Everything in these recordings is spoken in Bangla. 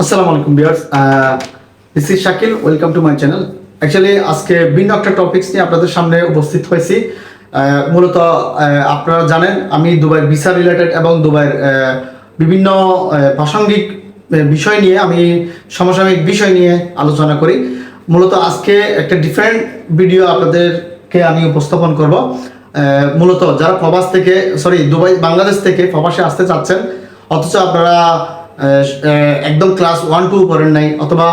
আসসালামু আলাইকুম বিয়ার্স this is Shakil welcome to my channel actually আজকে ভিন্ন একটা টপিক্স নিয়ে আপনাদের সামনে উপস্থিত হয়েছি। মূলত আপনারা জানেন, আমি দুবাই ভিসা রিলেটেড এবং দুবাইয়ের বিভিন্ন প্রাসঙ্গিক বিষয় নিয়ে, আমি সমসাময়িক বিষয় নিয়ে আলোচনা করি। মূলত আজকে একটা ডিফারেন্ট ভিডিও আপনাদেরকে আমি উপস্থাপন করব। মূলত যারা প্রবাস থেকে সরি দুবাই, বাংলাদেশ থেকে প্রবাসে আসতে চাচ্ছেন, অথচ আপনারা একদম ক্লাস ওয়ান টু পড়েন নাই, অথবা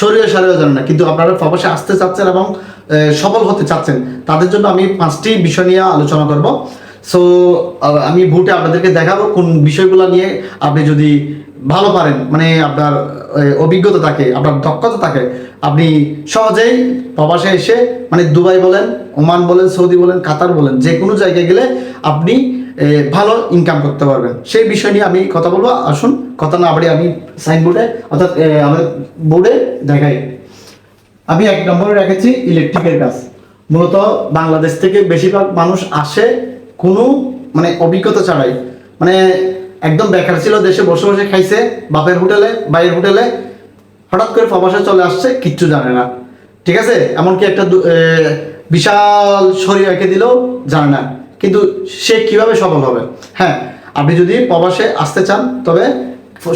শরীরে সারিয়ে জানেন না, কিন্তু আপনারা প্রবাসে আসতে চাচ্ছেন এবং সফল হতে চাচ্ছেন, তাদের জন্য আমি পাঁচটি বিষয় নিয়ে আলোচনা করব। সো আমি বুটে আপনাদেরকে দেখাবো কোন বিষয়গুলো নিয়ে আপনি যদি ভালো পারেন মানে আপনার অভিজ্ঞতা থাকে, আপনার দক্ষতা থাকে, আপনি সহজেই প্রবাসে এসে মানে দুবাই বলেন, ওমান বলেন, সৌদি বলেন, কাতার বলেন যে কোনো জায়গায় গেলে আপনি ভালো ইনকাম করতে পারবেন। সেই বিষয় নিয়ে আমি কথা বলব। আসুন, কথা না বাড়ি আমি সাইনবোর্ডে অর্থাৎ আমাদের বোর্ডে দেখাই। আমি এক নম্বরে রেখেছি ইলেকট্রিকের কাজ মূলত বাংলাদেশ থেকে বেশিরভাগ মানুষ আসে কোনো মানে অভিজ্ঞতা ছাড়াই। মানে একদম বেকার ছিল, দেশে বসে বসে খাইছে, বাপের হোটেলে বাইরের হোটেলে। হঠাৎ করে প্রবাসে চলে আসছে, কিচ্ছু জানে না। ঠিক আছে? এমনকি একটা বিশাল শরীর এঁকে দিলেও জানে না। কিন্তু সে কীভাবে সফল হবে? হ্যাঁ আপনি যদি প্রবাসে আসতে চান, তবে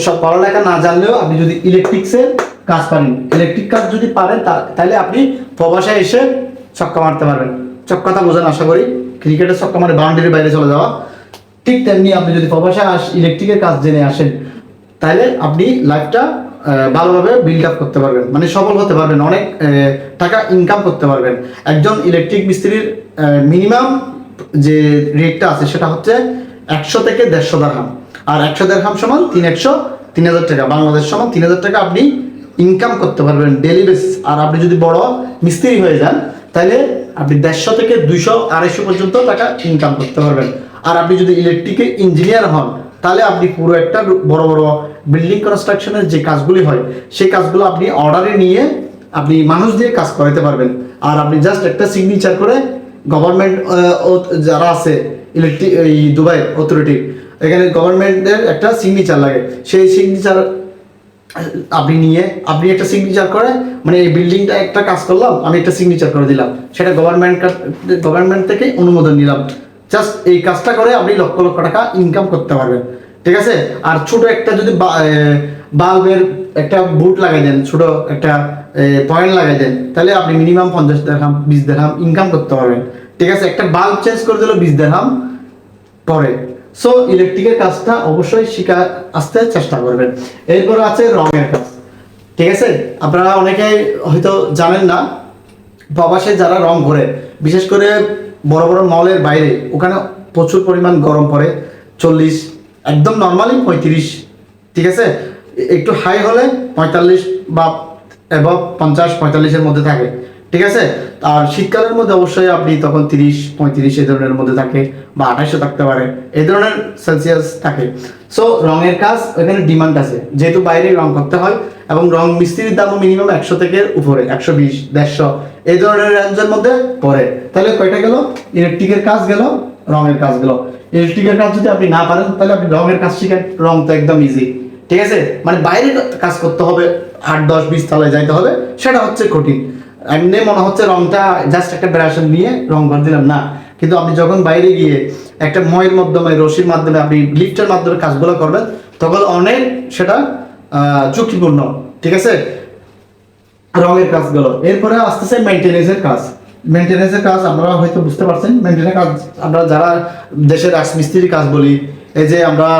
সব পড়ালেখা না জানলেও আপনি যদি ইলেকট্রিক্সের কাজ পারেন। ইলেকট্রিক কাজ যদি পারেন তাহলে আপনি প্রবাসে এসে ছক্কা মারতে পারবেন। চক্কাটা বোঝেন, আশা করি। ক্রিকেটের ছক্কা মানে বাউন্ডারির বাইরে চলে যাওয়া। ঠিক তেমনি আপনি যদি প্রবাসে আস ইলেকট্রিকের কাজ জেনে আসেন, তাহলে আপনি লাইফটা ভালোভাবে বিল্ড আপ করতে পারবেন। মানে সফল হতে পারবেন। অনেক টাকা ইনকাম করতে পারবেন। একজন ইলেকট্রিক মিস্ত্রির মিনিমাম যে রেটটা আছে সেটা হচ্ছে একশো থেকে দেড়শো দারহাম আর একশো দেড়হাম সমান তিন একশো তিন হাজার টাকা। বাংলাদেশ সমান তিন হাজার টাকা আপনি ইনকাম করতে পারবেন ডেলি বেসিস আর আপনি যদি বড় মিস্ত্রি হয়ে যান, তাহলে আপনি দেড়শো থেকে দুইশো, আড়াইশো পর্যন্ত টাকা ইনকাম করতে পারবেন। আর আপনি যদি ইলেকট্রিকের ইঞ্জিনিয়ার হন, তাহলে আপনি পুরো একটা বড় বড় বিল্ডিং কনস্ট্রাকশনের যে কাজগুলি হয়, সেই কাজগুলো আপনি অর্ডারে নিয়ে আপনি মানুষ দিয়ে কাজ করাতে পারবেন। আর আপনি জাস্ট একটা সিগনেচার করে গভর্নমেন্ট যারা আছে ইলেকট্রিক এই দুবাই অথরিটি এখানে গভর্নমেন্টের একটা সিগনেচার লাগে। সেই সিগনেচার আপনি নিয়ে, আপনি একটা সিগনেচার করে মানে এই বিল্ডিংটা একটা কাজ করলাম, আমি একটা সিগনেচার করে দিলাম। সেটা গভর্নমেন্ট গভর্নমেন্ট থেকে অনুমোদন নিলাম। জাস্ট এই কাজটা করে আপনি লক্ষ লক্ষ টাকা ইনকাম করতে পারবেন। ঠিক আছে? আর ছোট একটা যদি বাল্বের একটা বুট লাগাই দেন, ছোট একটা পয়েন্ট লাগাই দেন, তাহলে আপনি মিনিমাম পঞ্চাশ দেড়হাম বিশ দেড়হাম ইনকাম করতে পারবেন। ঠিক আছে, একটা বাল্ব চেঞ্জ করে দিল বিশ দেড়হাম পরে। সো ইলেকট্রিকের কাজটা অবশ্যই শিখা আসতে চেষ্টা করবেন। এরপর আছে রঙের কাজ। ঠিক আছে, আপনারা অনেকেই হয়তো জানেন না, প্রবাসে যারা রং ঘরে, বিশেষ করে বড় বড় মলের বাইরে, ওখানে প্রচুর পরিমাণ গরম পড়ে, চল্লিশ, একদম নর্মালি পঁয়ত্রিশ, ঠিক আছে? একটু হাই হলে পঁয়তাল্লিশ বা এবং পঞ্চাশ, পঁয়তাল্লিশের মধ্যে থাকে। ঠিক আছে? আর শীতকালের মধ্যে অবশ্যই আপনি তখন তিরিশ, পঁয়ত্রিশ এই ধরনের মধ্যে থাকে বা আঠাশশো থাকতে পারে। এই ধরনের সেলসিয়াস থাকে। সো রঙের কাজ, এখানে ডিমান্ড আছে। যেহেতু বাইরে রং করতে হয় এবং রং মিস্ত্রির দামও মিনিমাম একশো থেকে উপরে, একশো বিশ, দেড়শো, এই ধরনের রেঞ্জের মধ্যে পড়ে। তাহলে কয়টা গেল? ইলেকট্রিকের কাজ গেল, রঙের কাজ গেল। ইলেকট্রিকের কাজ যদি আপনি না পারেন, তাহলে আপনি রঙের কাজ শিখেন। রং তো একদম ইজি ঠিক আছে? মানে বাইরে কাজ করতে হবে, আট, দশ, বিশ তলায় যাইতে হবে, সেটা হচ্ছে কঠিন। এমনি মনে হচ্ছে রংটা জাস্ট একটা ব্রাশ নিয়ে রং করে দিলাম, না। কিন্তু আপনি যখন বাইরে গিয়ে একটা ময়ের মাধ্যমে, রশির মাধ্যমে আপনি লিফটের মাধ্যমে কাজগুলো করবেন, তখন অনেক সেটা ঝুঁকিপূর্ণ, ঠিক আছে? রঙের কাজগুলো। এরপরে আসতেছে মেনটেনেন্সের কাজ। মেনটেনেন্সের কাজ আমরা হয়তো বুঝতে পারছেন। মেনটেনের কাজ আমরা যারা দেশের রাজমিস্ত্রির কাজ বলি, এই যে আমরা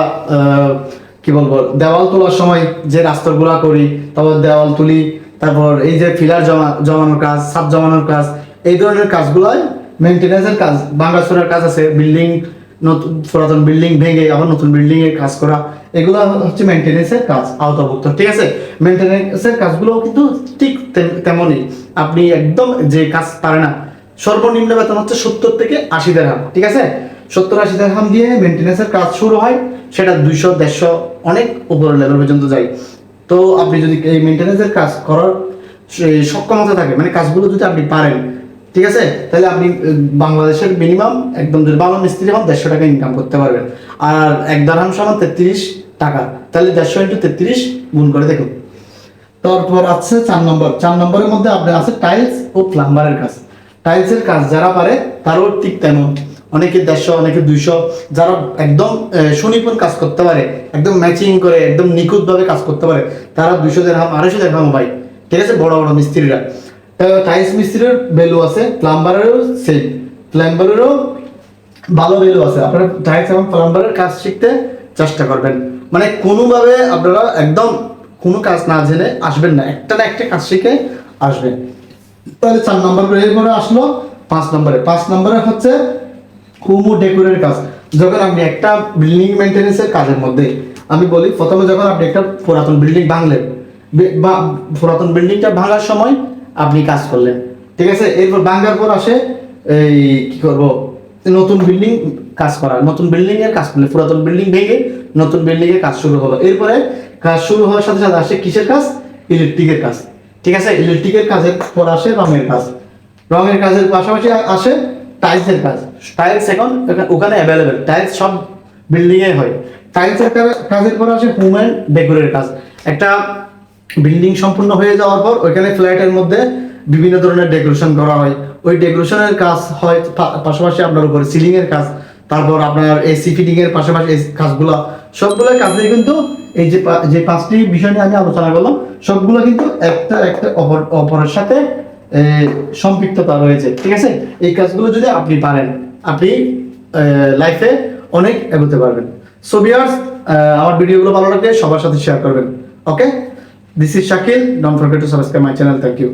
কি বলব, দেওয়াল তোলার সময় যে রাস্তরগুলা করি, তারপর দেওয়াল তুলি, তারপর এই যে ফিলার জমা জমানোর কাজ সাপ জমানোর কাজ, এই ধরনের কাজগুলোয় মেনটেনেন্সের কাজ ভাঙাচোরার কাজ আছে, বিল্ডিং, নতুন পুরাতন বিল্ডিং ভেঙে আবার নতুন বিল্ডিং এর কাজ করা, এগুলো হচ্ছে মেনটেনেন্সের কাজ, আওতাভুক্ত। ঠিক আছে? মেনটেনেন্সের কাজগুলো কিন্তু ঠিক তেমনই। আপনি একদম যে কাজ পারে না, সর্বনিম্ন বেতন হচ্ছে সত্তর থেকে আশি দেড়হাম ঠিক আছে? সত্তর আশি দেড়হাম দিয়ে মেনটেনেন্সের কাজ শুরু হয়, সেটা দুইশো, দেড়শো অনেক উপরের লেভেল পর্যন্ত যায়। তো আপনি যদি এই মেনটেনেন্সের কাজ করার সক্ষমতা থাকে মানে কাজগুলো যদি আপনি পারেন, ঠিক আছে? তাহলে আপনি বাংলাদেশের মিনিমাম একদম যদি বাংলা মিস্ত্রি হন, দেড়শো টাকা ইনকাম করতে পারবেন। আর এক দারহাম সমান তেত্রিশ টাকা, তাহলে দেড়শো ইন্টু তেত্রিশ গুণ করে দেখুন। তারপর আছে চার নম্বর। চার নম্বরের মধ্যে আপনার আছে টাইলস ও প্লাম্বারের কাজ। টাইলসের কাজ যারা পারে, তারও ঠিক তেমন। অনেকে দেড়শো, অনেকে দুইশো, যারা একদম সুনিপুণ কাজ করতে পারে, একদম ম্যাচিং করে, একদম নিখুঁতভাবে কাজ করতে পারে, তারা দুইশো দেড়হাম আড়াইশো দেড়হাম ভাই। ঠিক আছে? বড় বড় মিস্ত্রিরা। টাইলস মিস্ত্রির ভ্যালু আছে প্লাম্বারেরও সেম প্লাম্বারেরও ভালো ভ্যালু আছে। আপনারা টাইলস এবং প্লাম্বারের কাজ শিখতে চেষ্টা করবেন। মানে কোনোভাবে আপনারা একদম কোনো কাজ না জেনে আসবেন না। একটা না একটা কাজ শিখে আসবেন। তাহলে চার নম্বর আসলো, পাঁচ নম্বরে। পাঁচ নম্বরে হচ্ছে হোমো ডেকোরের কাজ। যখন আপনি একটা বিল্ডিং মেনটেন্যান্সের কাজের মধ্যে, আমি বলি, প্রথমে যখন আপনি একটা পুরাতন বিল্ডিং ভাঙলেন, বা পুরাতন বিল্ডিংটা ভাঙার সময় আপনি কাজ করলেন। ঠিক আছে? এরপর ভাঙার পর আসে এই, কি করব? নতুন বিল্ডিং কাজ করা নতুন বিল্ডিং এর কাজ করলে পুরাতন বিল্ডিং ভেঙে নতুন বিল্ডিং এর কাজ শুরু হলো। এরপরে কাজ শুরু হওয়ার সাথে সাথে আসে কিসের কাজ? ইলেকট্রিকের কাজ। ঠিক আছে? ইলেকট্রিকের কাজের পর আসে রঙের কাজ। রঙের কাজের পাশাপাশি আসে টাইলসের কাজ। টাইলস এখন ওখানে- অ্যাভেলেবেল টাইলস সব বিল্ডিং এ হয়। টাইলসের কাজের পর আসে হোম অ্যান্ড ডেকোরের কাজ। একটা বিল্ডিং সম্পূর্ণ হয়ে যাওয়ার পর ওইখানে ফ্ল্যাটের মধ্যে বিভিন্ন ধরনের ডেকোরেশন করা হয়। ওই ডেকোরেশনের কাজ হয় পাশাপাশি আপনার উপরে সিলিং এর কাজ। তারপর আপনার এসি ফিটিং এর পাশাপাশি কাজগুলো। সবগুলো কাজে কিন্তু এই যে যে পাঁচটি বিষয় নিয়ে আমি আলোচনা করলাম, সবগুলো কিন্তু একটা একটা অপর অপরের সাথে সম্পৃক্ততা রয়েছে, ঠিক আছে? এই কাজগুলো যদি আপনি পারেন, আপনি লাইফে অনেক এগোতে পারবেন। সো বিয়ার্স আমার ভিডিওগুলো ভালো লাগলে সবার সাথে শেয়ার করবেন। Okay this is Shakil don't forget to subscribe my channel thank you